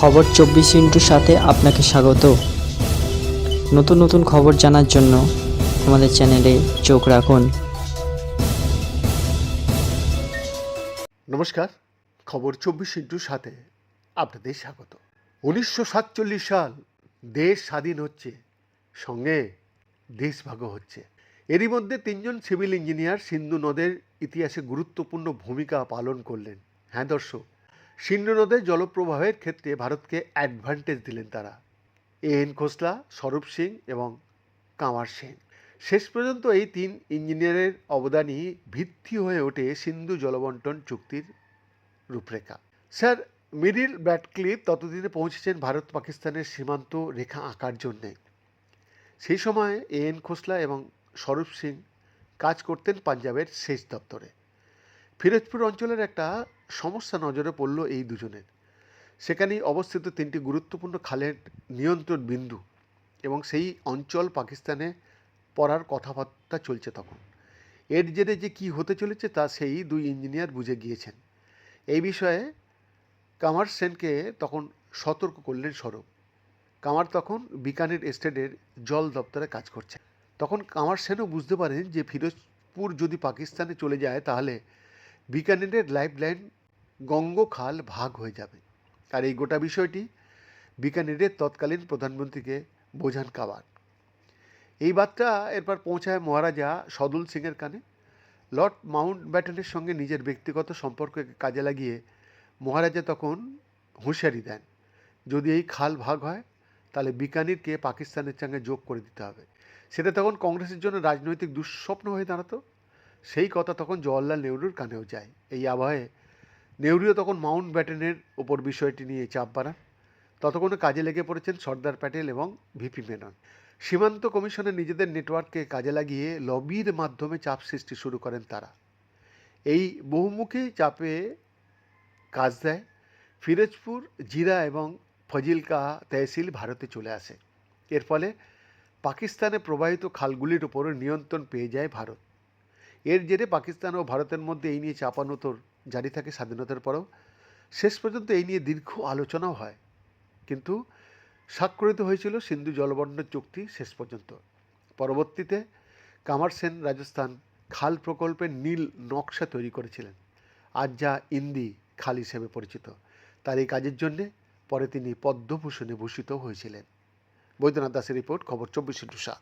খবর চব্বিশ ইন্টুর সাথে আপনাকে স্বাগত। নতুন নতুন খবর জানার জন্য আমাদের চ্যানেলে চোখ রাখুন। নমস্কার, খবর চব্বিশ ইন্টুর সাথে আপনাদের স্বাগত। উনিশশো সাতচল্লিশ সাল দেশ স্বাধীন হচ্ছে, সঙ্গে দেশভাগও হচ্ছে। এরই মধ্যে তিনজন সিভিল ইঞ্জিনিয়ার সিন্ধু নদের ইতিহাসে গুরুত্বপূর্ণ ভূমিকা পালন করলেন। হ্যাঁ দর্শক সিন্ধু নদের জলপ্রবাহের ক্ষেত্রে ভারতকে অ্যাডভান্টেজ দিলেন তারা। এ এন খোসলা, স্বরূপ সিং এবং কামার সিং শেষ পর্যন্ত এই তিন ইঞ্জিনিয়ারের অবদানই ভিত্তি হয়ে ওঠে সিন্ধু জলবন্টন চুক্তির রূপরেখা। স্যার মিডিল ব্যাটক্লিপ ততদিনে পৌঁছেছেন ভারত পাকিস্তানের সীমান্ত রেখা আঁকার জন্যে। সেই সময় এ এন খোসলা এবং স্বরূপ সিং কাজ করতেন পাঞ্জাবের সেচ দপ্তরে। ফিরোজপুর অঞ্চলের একটা সমস্যা নজরে পড়ল এই দুজনের। সেখানেই অবস্থিত তিনটি গুরুত্বপূর্ণ খালের নিয়ন্ত্রণ বিন্দু এবং সেই অঞ্চল পাকিস্তানে পড়ার কথাবার্তা চলছে তখন। এর জেরে যে কী হতে চলেছে তা সেই দুই ইঞ্জিনিয়ার বুঝে গিয়েছেন। এই বিষয়ে কামার সেনকে তখন সতর্ক করলেন স্বরূপ কামার তখন বিকানের এস্টেটের জল দপ্তরে কাজ করছে তখন কামার সেনও বুঝতে পারেন যে ফিরোজপুর যদি পাকিস্তানে চলে যায় তাহলে বিকানেরের লাইফলাইন গঙ্গ খাল ভাগ হয়ে যাবে। আর এই গোটা বিষয়টি বিকানেরের তৎকালীন প্রধানমন্ত্রীকে বোঝান কাবার। এই বার্তা এরপর পৌঁছায় মহারাজা সদুল সিংয়ের কানে। লর্ড মাউন্ট ব্যাটনের সঙ্গে নিজের ব্যক্তিগত সম্পর্ককে কাজে লাগিয়ে মহারাজা তখন হুঁশিয়ারি দেন, যদি এই খাল ভাগ হয়, তাহলে বিকানিরকে পাকিস্তানের সঙ্গে যোগ করে দিতে হবে। সেটা তখন কংগ্রেসের জন্য রাজনৈতিক দুঃস্বপ্ন হয়ে দাঁড়াতো। সেই কথা তখন জওয়াহরলাল নেহরুর কানেও যায়। এই আবহে নেহরুও তখন মাউন্ট ব্যাটেনের ওপর বিষয়টি নিয়ে চাপ বাড়ান। ততক্ষণে কাজে লেগে পড়েছেন সর্দার প্যাটেল এবং ভিপি মেনন। সীমান্ত কমিশনের নিজেদের নেটওয়ার্ককে কাজে লাগিয়ে লবির মাধ্যমে চাপ সৃষ্টি শুরু করেন তারা। এই বহুমুখী চাপে কাজ দেয়। ফিরোজপুর, জিরা এবং ফজিলকা তহসিল ভারতে চলে আসে। এর ফলে পাকিস্তানে প্রবাহিত খালগুলির উপর নিয়ন্ত্রণ পেয়ে যায় ভারত। এর জেরে পাকিস্তান ও ভারতের মধ্যে এই নিয়ে চাপানোতর জারি থাকে স্বাধীনতার পরেও। শেষ পর্যন্ত এই নিয়ে দীর্ঘ আলোচনাও হয়। কিন্তু স্বাক্ষরিত হয়েছিল সিন্ধু জলবন্টন চুক্তি শেষ পর্যন্ত। পরবর্তীতে কামার সেন রাজস্থান খাল প্রকল্পের নীল নকশা তৈরি করেছিলেন। আজ যা ইন্দি খাল হিসেবে পরিচিত। তার এই কাজের জন্যে পরে তিনি পদ্মভূষণে ভূষিত হয়েছিলেন। বৈদ্যনাথ দাসের রিপোর্ট, খবর চব্বিশ ইন্টু সাত।